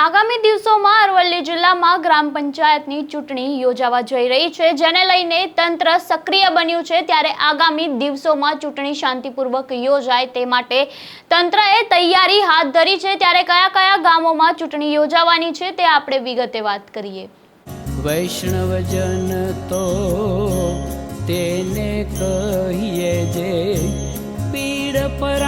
આગામી દિવસોમાં અરવલ્લી જિલ્લામાં ગ્રામ પંચાયતની ચૂંટણી યોજાવા જઈ રહી છે, જેને લઈને તંત્ર સક્રિય બન્યું છે. ત્યારે આગામી દિવસોમાં ચૂંટણી શાંતિપૂર્વક યોજાય તે માટે તંત્રએ તૈયારી હાથ ધરી છે. ત્યારે કયા કયા ગામોમાં ચૂંટણી યોજાવાની છે તે આપણે વિગતે વાત કરીએ. વૈષ્ણવજન તો તેને કહીએ પીડ પરાઈ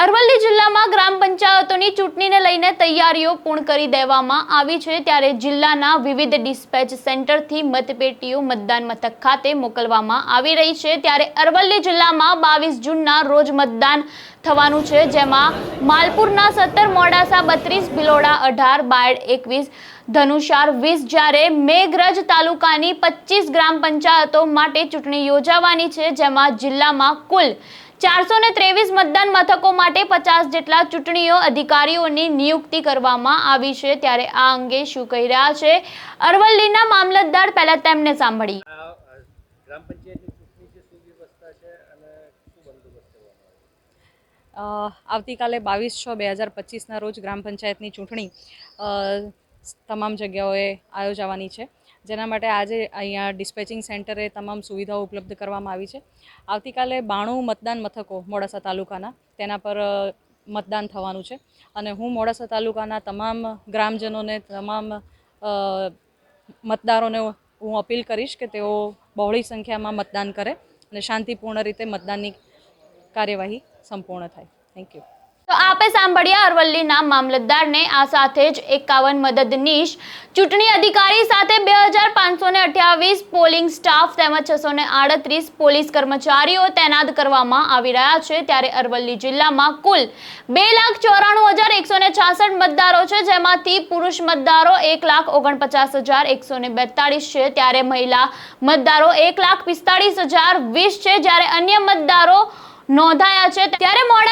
અરવલ્લી જિલ્લામાં ગ્રામ પંચાયતોની ચૂંટણીને લઈને તૈયારીઓ પૂર્ણ કરી દેવામાં આવી છે. ત્યારે જિલ્લાના વિવિધ ડિસ્પેચ સેન્ટરથી મતપેટીઓ મતદાન મથક ખાતે મોકલવામાં આવી રહી છે. ત્યારે અરવલ્લી જિલ્લામાં બાવીસ જૂનના રોજ મતદાન થવાનું છે, જેમાં માલપુરના સત્તર, મોડાસા બત્રીસ ભિલોડા અઢાર, બાયડ એકવીસ, ધનુષાર વીસ, જ્યારે મેઘરજ તાલુકાની પચીસ ગ્રામ પંચાયતો માટે ચૂંટણી યોજાવાની છે, જેમાં જિલ્લામાં કુલ ચારસો ને ત્રેવીસ મતદાન મથકો માટે પચાસ જેટલા ચૂંટણીઓ અધિકારીઓની નિયુક્તિ કરવામાં આવી છે. ત્યારે આ અંગે શું કહી રહ્યા છે? અરવલ્લીના મામલતદાર પહેલા તેમને સાંભળી. ગ્રામ પંચાયતની ચૂંટણી શું વ્યવસ્થા છે અને શું બંદોબસ્ત કરવામાં આવે છે? અ, આવતીકાલે બાવીસ છ બે હજાર પચીસના રોજ ગ્રામ પંચાયતની ચૂંટણી તમામ જગ્યાઓએ આયોજાવાની છે. જેના માટે આજે અહીંયા ડિસ્પેચિંગ સેન્ટરે તમામ સુવિધાઓ ઉપલબ્ધ કરવામાં આવી છે. આવતીકાલે બાણું મતદાન મથકો મોડાસા તાલુકાના, તેના પર મતદાન થવાનું છે. અને હું મોડાસા તાલુકાના તમામ ગ્રામજનોને, તમામ મતદારોને હું અપીલ કરીશ કે તેઓ બહોળી સંખ્યામાં મતદાન કરે અને શાંતિપૂર્ણ રીતે મતદાનની કાર્યવાહી સંપૂર્ણ થાય. થેન્ક યુ તો આપે સાંભળ્યા અરવલ્લીના મામલતદારને આ સાથે જ એકાવન મદદનીશ ચૂંટણી અધિકારી સાથે બે હજાર પાંચસો ને અઠ્યાવીસ પોલિંગ સ્ટાફ તેમજ છસો ને આડત્રીસ પોલીસ કર્મચારીઓ તૈનાત કરવામાં આવી રહ્યા છે. ત્યારે અરવલ્લી જિલ્લામાં કુલ બે લાખ ચોરાણું હજાર એકસો ને છાસઠ મતદારો છે, જેમાંથી પુરુષ મતદારો એક લાખ ઓગણપચાસ હજાર એકસો ને બેતાળીસ છે. ત્યારે મહિલા મતદારો એક લાખ પિસ્તાળીસ હજાર વીસ છે. જ્યારે અન્ય મતદારો નોંધાયા છે. ત્યારે તાલુકા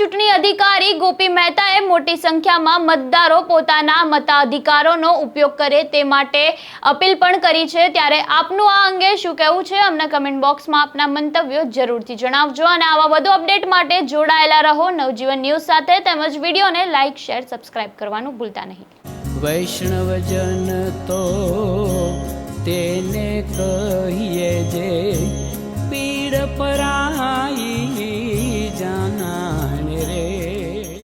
ચૂંટણી અધિકારી ગોપી મહેતાએ મોટી સંખ્યામાં મતદારો પોતાના મતાધિકારોનો ઉપયોગ કરે તે માટે અપીલ પણ કરી છે. ત્યારે આપનું આ અંગે શું કહેવું છે? અમને કમેન્ટ બોક્સમાં આપના મંતવ્યો જરૂરથી જણાવજો અને આવા વધુ અપડેટ માટે જોડાયેલા રહો. નવજીવન ન્યૂઝ સાથે તેમજ વિડીયોને લાઇક શેર સબસ્ક્રાઇબ કરવાનું ભૂલતા નહીં. વૈષ્ણવજન તો તેને કહીએ જે પીડ પરાઈ